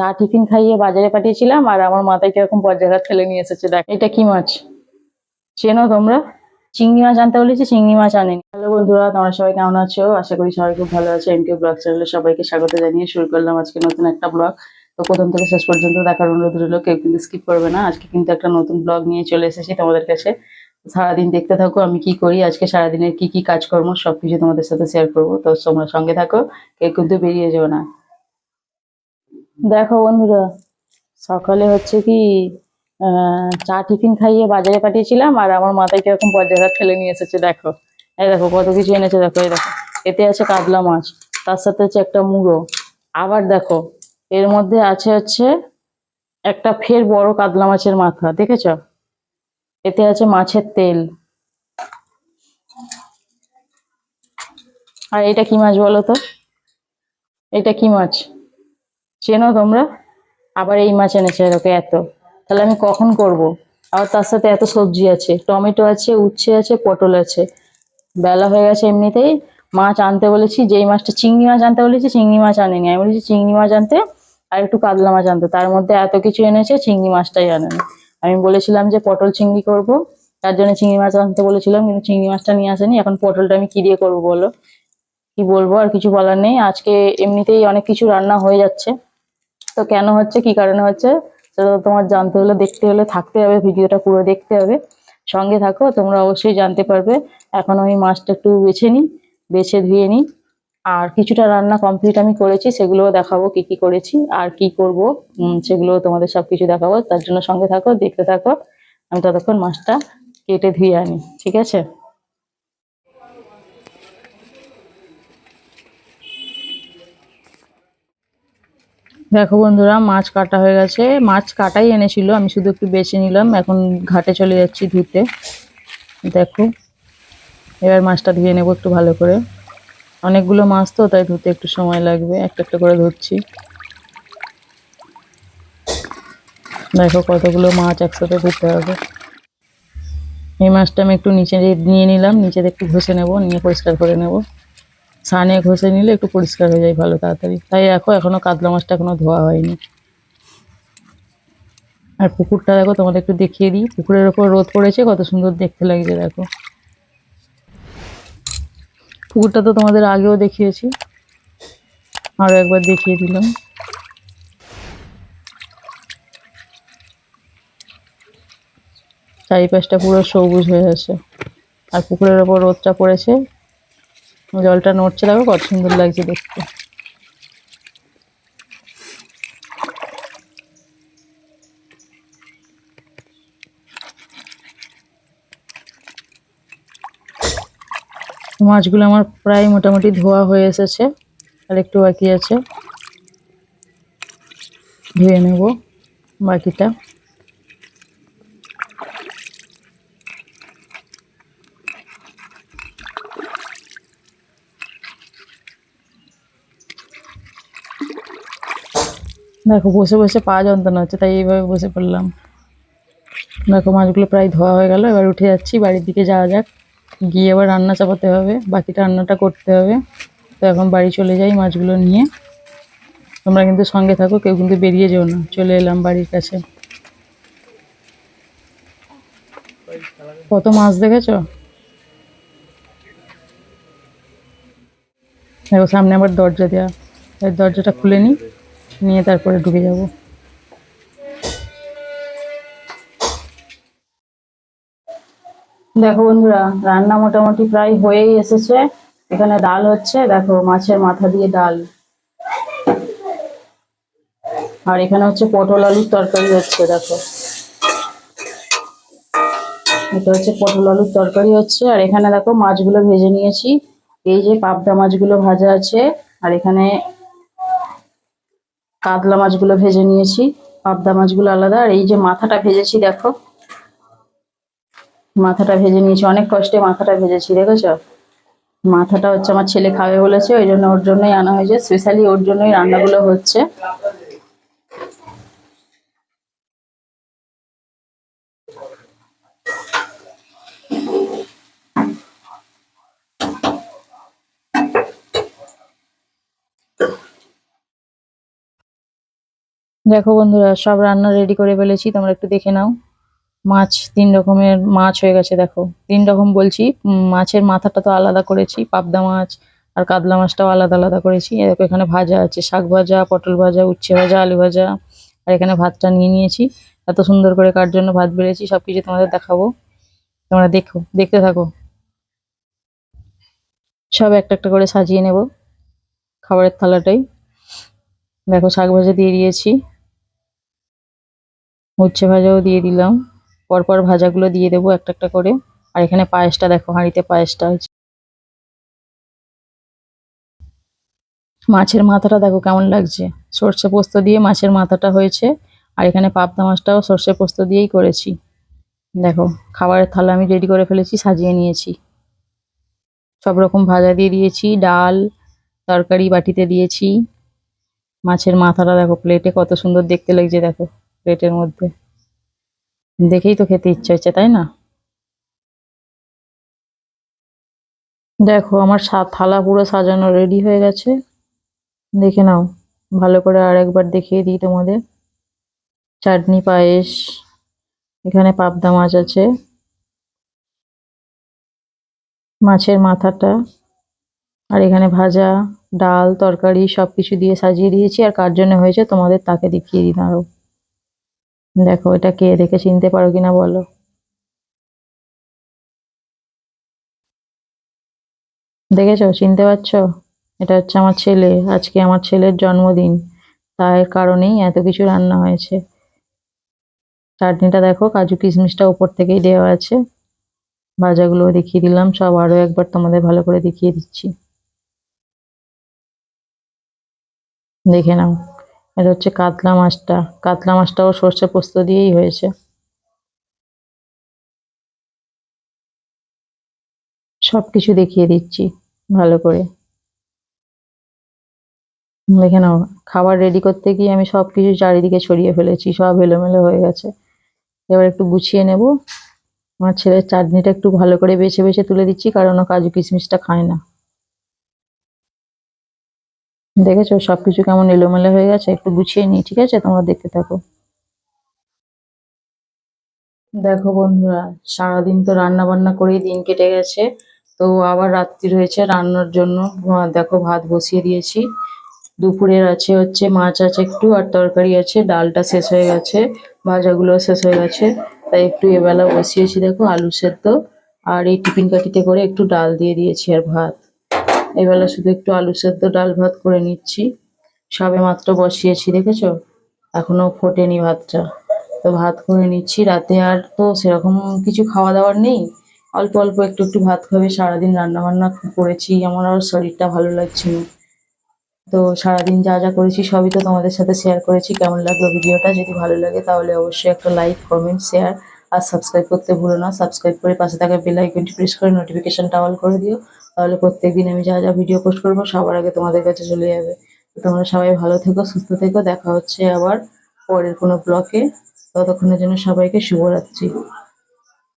চা টিফিন খাইয়ে বাজারে পাঠিয়েছিলাম, আর আমার মাথায় কীরকম বজ্রাঘাত ফেলে নিয়ে এসেছে। দেখ, এটা কি মাছ? চেনো তোমরা? চিংড়ি মাছ আনতে বলেছি, চিংড়ি মাছ আনেনি। হ্যালো বন্ধুরা, তোমরা সবাই কেমন আছো? আশা করি সবাই খুব ভালো আছো। এমকে ব্লগ চ্যানেলে সবাইকে স্বাগত জানিয়ে শুরু করলাম আজকে নতুন একটা ব্লগ তো প্রথম থেকে শেষ পর্যন্ত দেখার অনুরোধ রইল, কেউ কিন্তু স্কিপ করবে না। আজকে কিন্তু একটা নতুন ব্লগ নিয়ে চলে এসেছি তোমাদের কাছে। সারাদিন দেখতে থাকো, আমি কি করি? আজকে সারাদিনের কি কি কাজকর্ম, সবকিছু তোমাদের সাথে শেয়ার করব। তো তোমরা সঙ্গে থাকো, কেউ কিন্তু বেরিয়ে যেও না। দেখো বন্ধুরা, সকালে হচ্ছে কি চা টিফিন খাইয়ে বাজারে পাঠিয়েছিলাম, আর আমার মাথায় কীরকম বজ্রাঘাত ফেলে নিয়ে এসেছে, দেখো। এই দেখো, কত কিছু এনেছে, দেখো, এই দেখো। এতে আছে কাতলা মাছ, তার সাথে হচ্ছে একটা মুড়ো। আবার দেখো, এর মধ্যে আছে হচ্ছে একটা ফের বড় কাতলা মাছের মাথা, দেখেছ? এতে আছে মাছের তেল। আর এটা কি মাছ বলো তো? এটা কি মাছ? চেনো তোমরা? আবার এই মাছ এনেছে এরকম এত। তাহলে আমি কখন করব? আবার তার সাথে এত সবজি আছে। টমেটো আছে, উচ্ছে আছে, পটল আছে। বেলা হয়ে গেছে এমনিতেই। মাছ আনতে বলেছি, যেই মাছটা চিংড়ি মাছ আনতে বলেছি, চিংড়ি মাছ আনেনি। আমি বলেছি, চিংড়ি মাছ আনতে আর একটু কাতলা মাছ আনতে। তার মধ্যে এত কিছু এনেছে, চিংড়ি মাছটাই আনেনি। আমি বলেছিলাম যে পটল চিংড়ি করব। তার জন্য চিংড়ি মাছ আনতে বলেছিলাম, কিন্তু চিংড়ি মাছটা নিয়ে আসেনি। এখন পটলটা আমি কি দিয়ে করব বলো? কি বলব? আর কিছু বলার নেই। আজকে এমনিতেই অনেক কিছু রান্না হয়ে যাচ্ছে। তো কেন হচ্ছে, কি কারণে হচ্ছে, সেটা তোমার জানতে হলে, দেখতে হলে থাকতে হবে, ভিডিওটা পুরো দেখতে হবে। সঙ্গে থাকো, তোমরা অবশ্যই জানতে পারবে। এখন আমি মাছটা একটু বেছে নিই, বেছে ধুয়ে নিই। আর কিছুটা রান্না কমপ্লিট আমি করেছি, সেগুলোও দেখাবো কি কি করেছি, আর কি করব সেগুলো তোমাদের সব কিছু দেখাবো। তার জন্য সঙ্গে থাকো, দেখতে থাকো। আমি ততক্ষণ মাছটা কেটে ধুয়ে আনি, ঠিক আছে? দেখো বন্ধুরা, মাছ কাটা হয়ে গেছে। মাছ কাটাই এনেছিল, আমি শুধু একটু বেছে নিলাম। এখন ঘাটে চলে যাচ্ছি ধুতে। দেখো, এবার মাছটা ধুয়ে নেব একটু ভালো করে। অনেকগুলো মাছ তো, তাই ধুতে একটু সময় লাগবে। একটা একটা করে ধুচ্ছি দেখো কতগুলো মাছ একসাথে ধুতে হবে। এই মাছটা আমি একটু নিচে নিয়ে নিলাম। নিচে একটু ঘষে নেব, নিয়ে পরিষ্কার করে নেব। সানে ঘষে নিলে একটু পরিষ্কার হয়ে যায় ভালো তাড়াতাড়ি। তাই দেখো, এখনও কাতলা মাছটা এখনও ধোয়া হয়নি। আর পুকুরটা দেখো, তোমাদের একটু দেখিয়ে দিই। পুকুরের ওপর রোদ পড়েছে, কত সুন্দর দেখতে লাগছে, দেখো। পুকুরটা তো তোমাদের আগেও দেখিয়েছি। আরও একবার দেখিয়ে দিলাম। চারিপাশটা পুরো সবুজ হয়ে আছে। আর পুকুরের ওপর রোদটা পড়েছে। জলটা নড়ছে, দেখো কত সুন্দর লাগছে দেখতে। মাছগুলো আমার প্রায় মোটামুটি ধোয়া হয়ে এসেছে, আর একটু বাকি আছে। ধুয়ে নেব বাকিটা। দেখো, বসে বসে পা যন্ত্রণা হচ্ছে, তাই এইভাবে বসে পড়লাম। দেখো, মাছগুলো প্রায় ধোয়া হয়ে গেল, এবার উঠে যাচ্ছি, বাড়ির দিকে যাওয়া যাক। গিয়ে এবার রান্না চাপাতে হবে, বাকিটা রান্নাটা করতে হবে। তো এখন বাড়ি চলে যাই মাছগুলো নিয়ে। তোমরা কিন্তু সঙ্গে থাকো, কেউ কিন্তু বেরিয়ে যেও না, চলে এলাম বাড়ির কাছে। কত মাছ দেখেছ? দেখো, সামনে আবার দরজা দেওয়া দরজাটা খুলে নিই। নিয়ে তারপরে ঢুকে যাব। দেখো বন্ধুরা, রান্না মোটামুটি প্রায় হয়েই এসেছে। এখানে ডাল হচ্ছে, দেখো মাছের মাথা দিয়ে ডাল। আর এখানে হচ্ছে পটল আলুর তরকারি হচ্ছে, দেখো। এটা হচ্ছে পটল আলুর তরকারি হচ্ছে, আর এখানে দেখো মাছগুলো ভেজে নিয়েছি। এই যে পাবদা মাছগুলো ভাজা আছে, আর এখানে কাতলা মাছগুলো ভেজে নিয়েছি, পাবদা মাছগুলো আলাদা, আর এই যে মাথাটা ভেজেছি দেখো। মাথাটা ভেজে নিয়েছি, অনেক কষ্টে মাথাটা ভেজেছি, দেখেছ? মাথাটা হচ্ছে আমার ছেলে খাবে বলেছে, ওই জন্য ওর জন্যই আনা হয়েছে স্পেশালি ওর জন্যই রান্নাগুলো হচ্ছে। দেখো বন্ধুরা, সব রান্না রেডি করে ফেলেছি, তোমরা একটু দেখে নাও। মাছ, তিন রকমের মাছ হয়ে গেছে, দেখো। তিন রকম বলছি মাছের মাথাটা তো আলাদা করেছি, পাবদা মাছ আর কাতলা মাছটাও আলাদা আলাদা করেছি। দেখো, এখানে ভাজা আছে, শাক ভাজা, পটল ভাজা, উচ্ছে ভাজা, আলু ভাজা, আর এখানে ভাতটা নিয়ে নিয়েছি। এত সুন্দর করে কার জন্য ভাত বেড়েছি সব কিছু তোমাদের দেখাবো। তোমরা দেখো, দেখতে থাকো। সব একটা একটা করে সাজিয়ে নেব খাবারের থালাটাই। দেখো, শাক ভাজা দিয়ে দিয়েছি। উচ্ছে ভাজাও দিয়ে দিলাম। পরপর ভাজাগুলো দিয়ে দেবো একটা একটা করে। আর এখানে পায়েসটা দেখো, হাঁড়িতে পায়েসটা আছে মাছের মাথাটা দেখো কেমন লাগছে। সর্ষে পোস্ত দিয়ে মাছের মাথাটা হয়েছে। আর এখানে পাবদা মাছটাও সর্ষে পোস্ত দিয়েই করেছি। দেখো, খাবারের থালা আমি রেডি করে ফেলেছি, সাজিয়ে নিয়েছি। সব রকম ভাজা দিয়ে দিয়েছি, ডাল, তরকারি বাটিতে দিয়েছি। মাছের মাথাটা দেখো প্লেটে কত সুন্দর দেখতে লাগছে, দেখো। প্লেটের মধ্যে। দেখেই তো খেতে ইচ্ছে হচ্ছে, তাই না? দেখো, আমার থালা পুরো সাজানো রেডি হয়ে গেছে। দেখে নাও, ভালো করে আর একবার দেখিয়ে দিই তোমাদের। চাটনি, পায়েস, এখানে পাবদা মাছ আছে। মাছের মাথাটা, আর এখানে ভাজা, ডাল, তরকারি সবকিছু দিয়ে সাজিয়ে দিয়েছি। আর কার জন্য হয়েছে তোমাদের তাকে দেখিয়ে দিন আরও দেখো, এটা কে দেখে চিনতে পারো কিনা বলো। দেখেছ? চিনতে পারছ? এটা হচ্ছে আমার ছেলে। আজকে আমার ছেলের জন্মদিন। তার কারণেই এত কিছু রান্না হয়েছে। চাটনিটা দেখো, কাজু কিশমিশটা উপর থেকেই দেওয়া আছে। ভাজাগুলো দেখিয়ে দিলাম, সব আরও একবার তোমাদের ভালো করে দেখিয়ে দিচ্ছি। দেখে নাও। এটা হচ্ছে কাতলা মাছটা। কাতলা মাছটাও সর্ষে পোস্ত দিয়েই হয়েছে। সবকিছু দেখিয়ে দিচ্ছি ভালো করে। দেখে নাও, খাবার রেডি করতে গিয়ে আমি সব কিছু চারিদিকে ছড়িয়ে ফেলেছি, সব এলোমেলো হয়ে গেছে। এবার একটু গুছিয়ে নেব। আমার ছেলের চাটনিটা একটু ভালো করে বেছে বেছে তুলে দিচ্ছি, কারণ ও কাজু কিশমিশটা খায় না। দেখেছ? সবকিছু কেমন এলোমেলো হয়ে গেছে? একটু গুছিয়ে নিই, ঠিক আছে? তোমরা দেখতে থাকো। দেখো বন্ধুরা, সারাদিন তো রান্না বান্না করেই দিন কেটে গেছে। তো আবার রাত্রি হয়েছে রান্নার জন্য। দেখো ভাত বসিয়ে দিয়েছি। দুপুরের আছে হচ্ছে মাছ আছে একটু, আর তরকারি আছে। ডালটা শেষ হয়ে গেছে। ভাজাগুলো শেষ হয়ে গেছে। তাই একটু এবেলা বসিয়েছি, দেখো, আলু সেদ্ধ। আর এই টিফিন কাঠিতে করে একটু ডাল দিয়ে দিয়েছি আর ভাত। এবেলা শুধু একটু আলু সেদ্ধ ডাল ভাত করে নিচ্ছি। সবে মাত্র বসিয়েছি, দেখেছ? এখনও ফোটেনি ভাতটা। তো ভাত করে নিচ্ছি। রাতে আর তো সেরকম কিছু খাওয়া দাওয়ার নেই। অল্প অল্প একটু একটু ভাত খাবে। সারাদিন রান্না বান্না করেছি। আমার আর শরীরটা ভালো লাগছে না। তো সারাদিন যা যা করেছি সবই তো তোমাদের সাথে শেয়ার করেছি। কেমন লাগল ভিডিওটা? যদি ভালো লাগে তাহলে অবশ্যই একটা লাইক কমেন্ট শেয়ার আর সাবস্ক্রাইব করতে ভুলো না। সাবস্ক্রাইব করে পাশে থাকা বেল আইকনটি প্রেস করে নোটিফিকেশনটা অল করে দিও। তাহলে প্রত্যেক দিন আমি যা যা ভিডিও পোস্ট করব সবার আগে তোমাদের কাছে চলে যাবে। তোমরা সবাই ভালো থেকো, সুস্থ থেকো। দেখা হচ্ছে আবার পরের কোনো ব্লকে ততক্ষণের জন্য সবাইকে শুভরাত্রি।